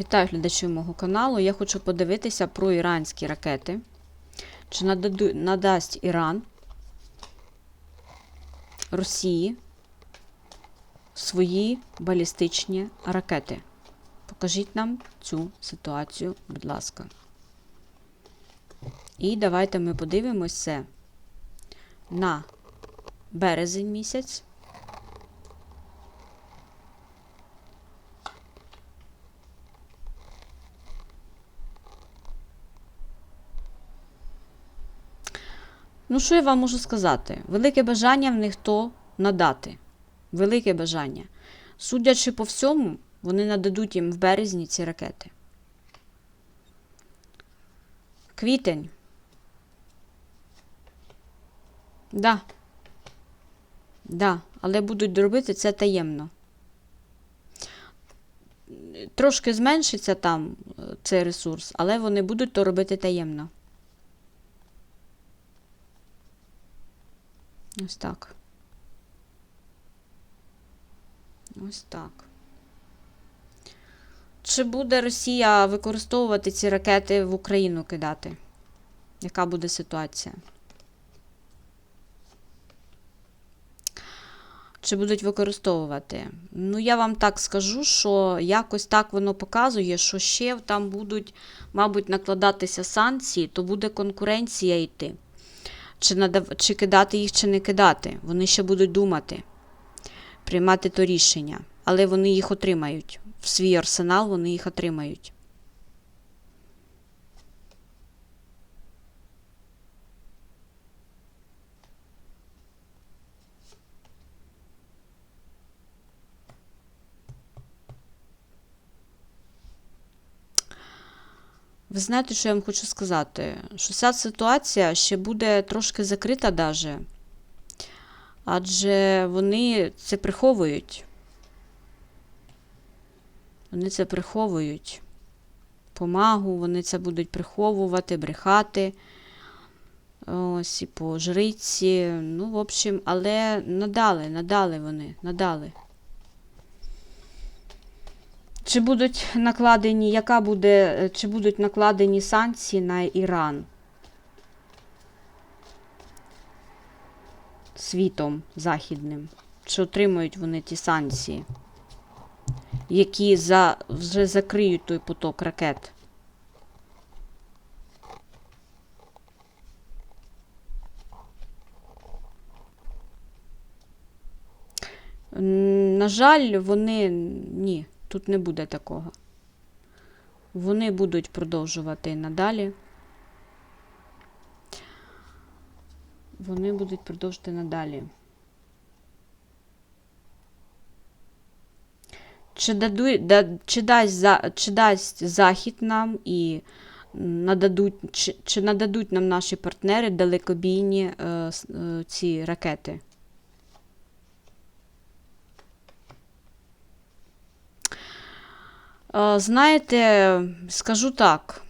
Вітаю глядачів мого каналу. Я хочу подивитися про іранські ракети. Чи нададу, надасть Іран Росії свої балістичні ракети? Покажіть нам цю ситуацію, будь ласка. І давайте ми подивимося на березень місяць. Ну, що я вам можу сказати? Велике бажання в них то надати. Велике бажання. Судячи по всьому, вони нададуть їм в березні ці ракети. Квітень. Да. Да, але будуть робити це таємно. Трошки зменшиться там е, цей ресурс, але вони будуть то робити таємно. Ось так. Ось так. Чи буде Росія використовувати ці ракети в Україну кидати? Яка буде ситуація? Чи будуть використовувати? Ну, я вам так скажу, що якось так воно показує, що ще там будуть, мабуть, накладатися санкції, то буде конкуренція йти. Чи, надав... чи кидати їх, чи не кидати. Вони ще будуть думати, приймати то рішення. Але вони їх отримають. В свій арсенал вони їх отримають. Ви знаєте, що я вам хочу сказати? Що ця ситуація ще буде трошки закрита даже, адже вони це приховують. Вони це приховують. Помагу, вони це будуть приховувати, брехати. Ось і по жриці. Ну, в общем, але надали, надали вони, надали. Чи будуть накладені, яка буде, е, чи будуть накладені санкції на Іран світом західним? Чи отримують вони ті санкції, які за, вже закриють той поток ракет? На жаль, вони ні. Тут не буде такого. Вони будуть продовжувати надалі. Вони будуть продовжувати надалі. Чи, даду, да, чи, дасть, за- чи дасть Захід нам і нададуть, чи, чи нададуть нам наші партнери далекобійні е, е, ці ракети? Знаєте, скажу так,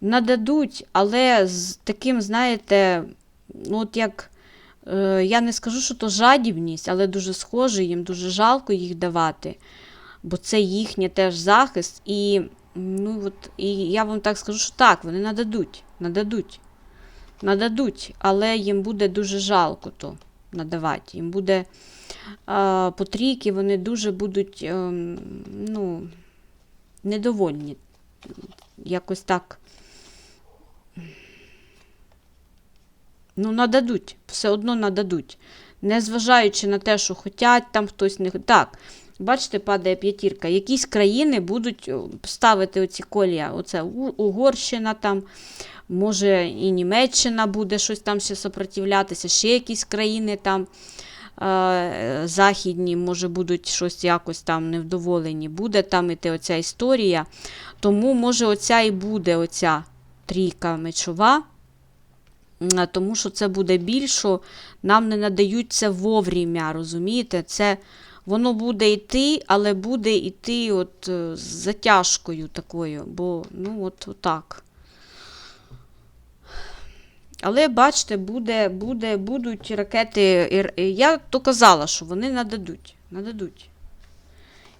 нададуть, але з таким, знаєте, ну от як, е, я не скажу, що то жадібність, але дуже схоже, їм дуже жалко їх давати, бо це їхній теж захист. І, ну, от, і я вам так скажу, що так, вони нададуть, нададуть, нададуть, але їм буде дуже жалко то надавати. Їм буде е, по трійки, вони дуже будуть, ем, ну, недовольні. Якось так. Ну, нададуть, все одно нададуть. Незважаючи на те, що хотять там хтось не Так, бачите, падає п'ятірка. Якісь країни будуть ставити оці колія. Оце Угорщина там, може і Німеччина буде щось там ще сопротивлятися, ще якісь країни там е, західні, може, будуть щось якось там невдоволені. Буде там іти оця історія. Тому, може, оця і буде оця трійка мечова. Тому що це буде більше, нам не надають це вовремя, розумієте? Це воно буде йти, але буде йти от е, з затяжкою такою, бо ну от отак. Але бачите, буде, буде, будуть ракети. Я то казала, що вони нададуть. нададуть.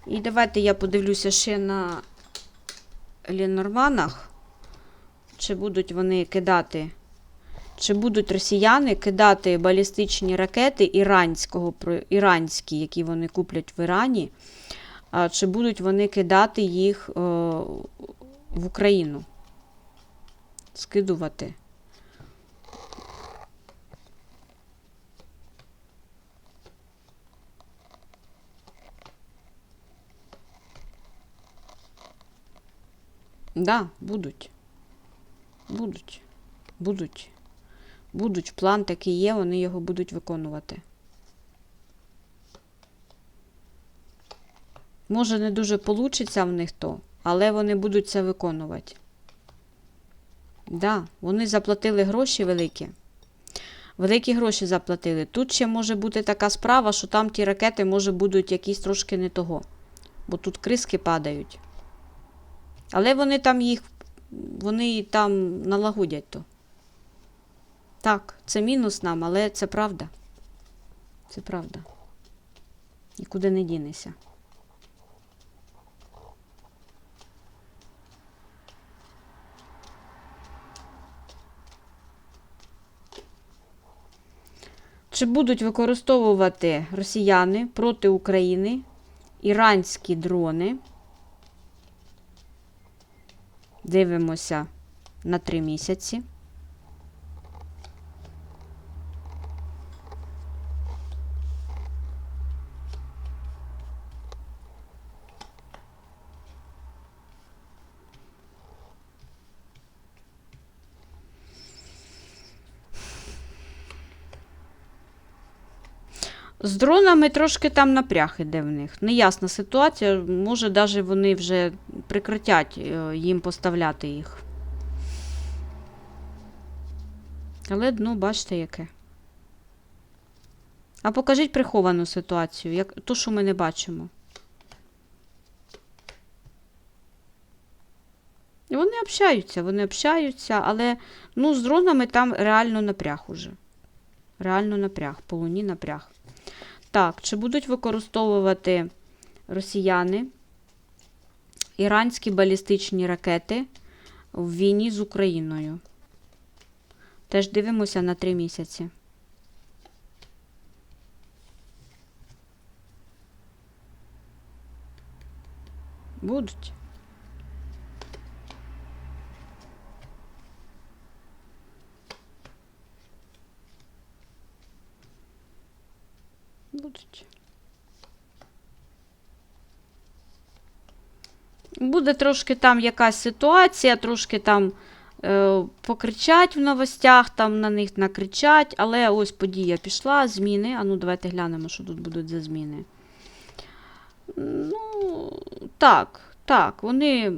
І давайте я подивлюся ще на Лінорманах, чи будуть вони кидати, чи будуть росіяни кидати балістичні ракети іранського, іранські, які вони куплять в Ірані, чи будуть вони кидати їх е, в Україну? Скидувати. Да, будуть. Будуть. Будуть. Будуть. План такий є, вони його будуть виконувати. Може, не дуже получиться в них то, але вони будуть це виконувати. Да, вони заплатили гроші великі. Великі гроші заплатили. Тут ще може бути така справа, що там ті ракети, може, будуть якісь трошки не того. Бо тут криски падають. Але вони там їх, вони там налагодять то. Так, це мінус нам, але це правда. Це правда. Нікуди не дінешся. Чи будуть використовувати росіяни проти України іранські дрони? Дивимося на три місяці. З дронами трошки там напряг іде в них. Неясна ситуація. Може, навіть вони вже прекратять е, їм поставляти їх. Але дно, бачите, яке. А покажіть приховану ситуацію, як, ту, що ми не бачимо. І Вони общаються, вони общаються, але ну, з дронами там реально напряг уже. Реально напряг, по луні напряг. Так, чи будуть використовувати росіяни іранські балістичні ракети в війні з Україною? Теж дивимося на три місяці. Будуть. Буде трошки там якась ситуація, трошки там е, покричать в новостях, там на них накричать, але ось подія пішла, зміни. А ну давайте глянемо, що тут будуть за зміни. Ну, так, так, вони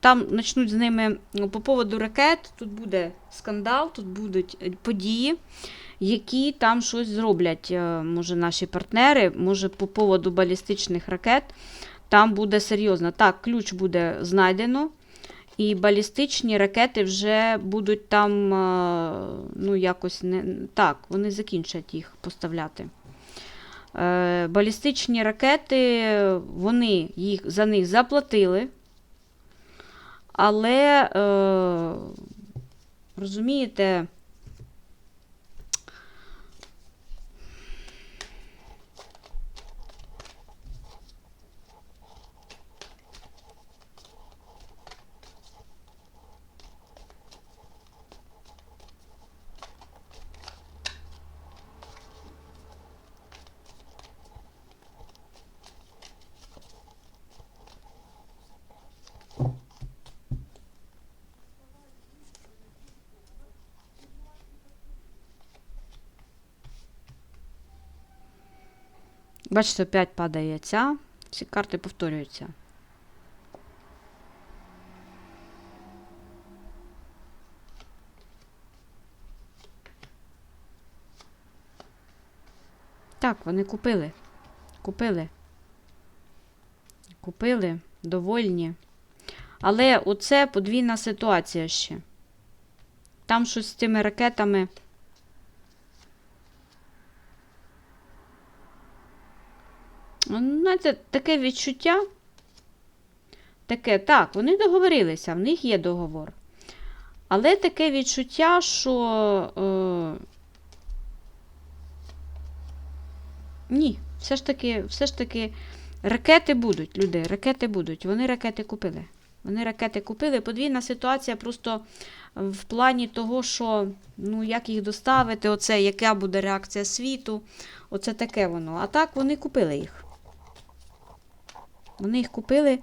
там почнуть з ними ну, по поводу ракет, тут буде скандал, тут будуть е, події які там щось зроблять, е, може, наші партнери, може, по поводу балістичних ракет, там буде серйозно. Так, ключ буде знайдено, і балістичні ракети вже будуть там, е, ну, якось не так, вони закінчать їх поставляти. Е, Балістичні ракети, вони їх, за них заплатили, але, е, розумієте, Бачите, опять падає ця. Ці карти повторюються. Так, вони купили. Купили. Купили, довольні. Але оце подвійна ситуація ще. Там щось з тими ракетами. Знаєте, таке відчуття. таке, так, вони договорилися, в них є договор. Але таке відчуття, що. Е, ні, все ж таки, все ж таки, ракети будуть, люди, ракети будуть. Вони ракети купили. Вони ракети купили. Подвійна ситуація просто в плані того, що ну, як їх доставити, оце, яка буде реакція світу, оце таке воно. А так вони купили їх. Вони їх купили,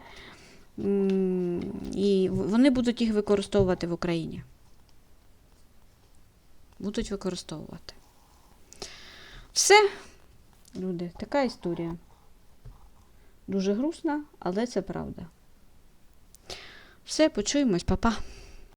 і вони будуть їх використовувати в Україні. Будуть використовувати. Все, люди, така історія. Дуже грустна, але це правда. Все, почуємось, па-па.